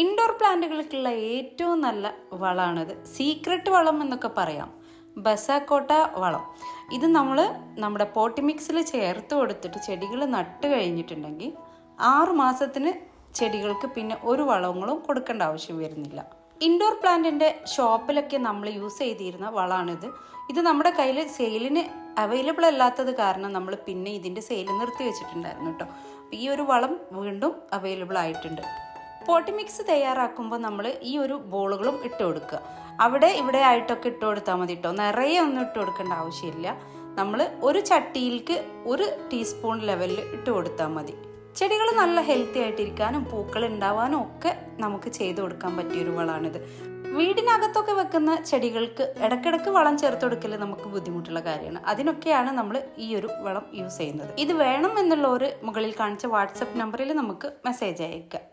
Indoor പ്ലാന്റുകൾക്കുള്ള ഏറ്റവും നല്ല വളമാണിത്. Secret വളം എന്നൊക്കെ പറയാം. ബസാക്കോട്ട വളം. ഇത് നമ്മൾ നമ്മുടെ പോട്ടി മിക്സിൽ ചേർത്ത് കൊടുത്തിട്ട് ചെടികൾ നട്ട് കഴിഞ്ഞിട്ടുണ്ടെങ്കിൽ ആറ് മാസത്തിന് ചെടികൾക്ക് പിന്നെ ഒരു വളങ്ങളും കൊടുക്കേണ്ട ആവശ്യം വരുന്നില്ല. ഇൻഡോർ പ്ലാന്റിന്റെ ഷോപ്പിലൊക്കെ നമ്മൾ യൂസ് ചെയ്തിരുന്ന വളമാണിത് ഇത് നമ്മുടെ കയ്യിൽ സെയിലിന് അവൈലബിൾ അല്ലാത്തത് കാരണം നമ്മൾ പിന്നെ ഇതിന്റെ സെയിൽ നിർത്തി വെച്ചിട്ടുണ്ടായിരുന്നു കേട്ടോ. ഈ ഒരു വളം വീണ്ടും അവൈലബിൾ ആയിട്ടുണ്ട്. പോട്ടി മിക്സ് തയ്യാറാക്കുമ്പോൾ നമ്മൾ ഈ ഒരു ബോളുകളും ഇട്ട് കൊടുക്കുക. അവിടെ ഇവിടെ ആയിട്ടൊക്കെ ഇട്ട് കൊടുത്താൽ മതി കേട്ടോ നിറയെ ഒന്നും ഇട്ട് കൊടുക്കേണ്ട ആവശ്യമില്ല. നമ്മൾ ഒരു ചട്ടിയിലേക്ക് ഒരു ടീസ്പൂൺ ലെവലിൽ ഇട്ട് കൊടുത്താൽ മതി. ചെടികൾ നല്ല ഹെൽത്തി ആയിട്ടിരിക്കാനും പൂക്കൾ ഉണ്ടാവാനും ഒക്കെ നമുക്ക് ചെയ്തു കൊടുക്കാൻ പറ്റിയൊരു വളമാണിത്. വീടിനകത്തൊക്കെ വെക്കുന്ന ചെടികൾക്ക് ഇടയ്ക്കിടയ്ക്ക് വളം ചേർത്ത് കൊടുക്കൽ നമുക്ക് ബുദ്ധിമുട്ടുള്ള കാര്യമാണ്. അതിനൊക്കെയാണ് നമ്മൾ ഈ ഒരു വളം യൂസ് ചെയ്യുന്നത്. ഇത് വേണം എന്നുള്ളവർ മുകളിൽ കാണിച്ച വാട്സപ്പ് നമ്പറിൽ നമുക്ക് മെസ്സേജ് അയക്കാം